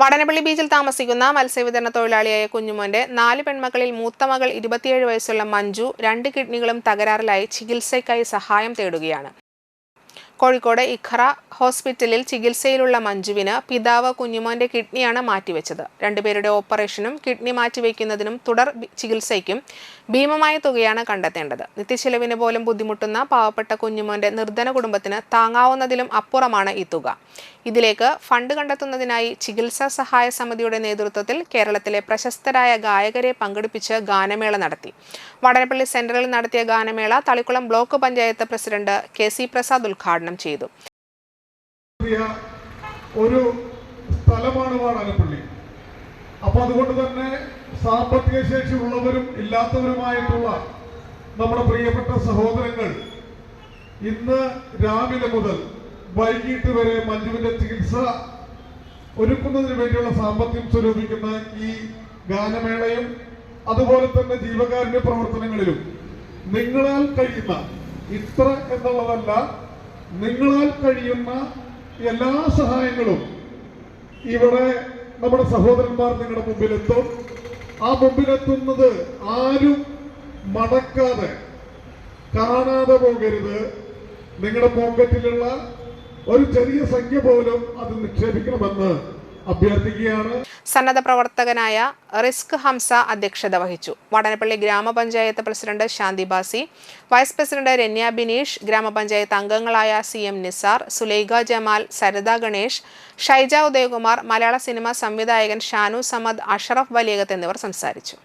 വടനപ്പള്ളി ബീച്ചിൽ താമസിക്കുന്ന മത്സ്യവിതരണ തൊഴിലാളിയായ കുഞ്ഞുമോന്റെ നാല് പെൺമക്കളിൽ മൂത്ത മകൾ ഇരുപത്തിയേഴ് വയസ്സുള്ള മഞ്ജു രണ്ട് കിഡ്നികളും തകരാറിലായി ചികിത്സയ്ക്കായി സഹായം തേടുകയാണ്. കോഴിക്കോട് ഇഖറ ഹോസ്പിറ്റലിൽ ചികിത്സയിലുള്ള മഞ്ജുവിന് പിതാവ് കുഞ്ഞുമോന്റെ കിഡ്നിയാണ് മാറ്റിവെച്ചത്. രണ്ടുപേരുടെ ഓപ്പറേഷനും കിഡ്നി മാറ്റിവെക്കുന്നതിനും തുടർ ചികിത്സയ്ക്കും ഭീമമായ തുകയാണ് കണ്ടെത്തേണ്ടത്. നിത്യച്ചെലവിന് പോലും ബുദ്ധിമുട്ടുന്ന പാവപ്പെട്ട കുഞ്ഞുമോന്റെ നിർധന കുടുംബത്തിന് താങ്ങാവുന്നതിലും അപ്പുറമാണ് ഈ തുക. ഇതിലേക്ക് ഫണ്ട് കണ്ടെത്തുന്നതിനായി ചികിത്സാ സഹായ സമിതിയുടെ നേതൃത്വത്തിൽ കേരളത്തിലെ പ്രശസ്തരായ ഗായകരെ പങ്കെടുപ്പിച്ച് ഗാനമേള നടത്തി. വടനപ്പള്ളി സെന്ററിൽ നടത്തിയ ഗാനമേള Thalikulam block panchayat president K C Prasad ഉദ്ഘാടനം ചെയ്തു. ഒരു സ്ഥലമാണ് വാടാനപ്പള്ളി അപ്പൊ അതുകൊണ്ട് തന്നെ സാമ്പത്തിക ശേഷി ഉള്ളവരും ഇല്ലാത്തവരുമായിട്ടുള്ള നമ്മുടെ പ്രിയപ്പെട്ട സഹോദരങ്ങൾ ഇന്ന് രാവിലെ മുതൽ വൈകിട്ട് വരെ മഞ്ജുവിന്റെ ചികിത്സ ഒരുക്കുന്നതിന് വേണ്ടിയുള്ള സാമ്പത്തികം സ്വരൂപിക്കുന്ന ഈ ഗാനമേളയും അതുപോലെ തന്നെ ജീവകാരുണ്യ പ്രവർത്തനങ്ങളിലും നിങ്ങളാൽ കഴിയുന്ന ഇത്ര എന്നുള്ളതല്ല നിങ്ങളാൽ കഴിയുന്ന എല്ലാ സഹായങ്ങളും ഇവിടെ നമ്മുടെ സഹോദരന്മാർ നിങ്ങളുടെ മുമ്പിലെത്തും. ആ മുമ്പിലെത്തുന്നത് ആരും മടക്കാതെ കാണാതെ പോകരുത്. നിങ്ങളുടെ പോക്കറ്റിലുള്ള ഒരു ചെറിയ സംഖ്യ പോലും അത് നിക്ഷേപിക്കണമെന്ന് അഭ്യർത്ഥിക്കുകയാണ്. സന്നദ്ധ പ്രവർത്തകനായ റിസ്ക് ഹംസ അധ്യക്ഷത വഹിച്ചു. Vadanappally grama panchayat president Shanthi Basi vice president Ranya Bineesh grama panchayat അംഗങ്ങളായ സി എം നിസാർ സുലൈഖ ജമാൽ സരിത ഗണേഷ് ഷൈജ ഉദയകുമാർ മലയാള സിനിമ സംവിധായകൻ ഷാനു സമദ് അഷറഫ് വലിയകത്ത് എന്നിവർ സംസാരിച്ചു.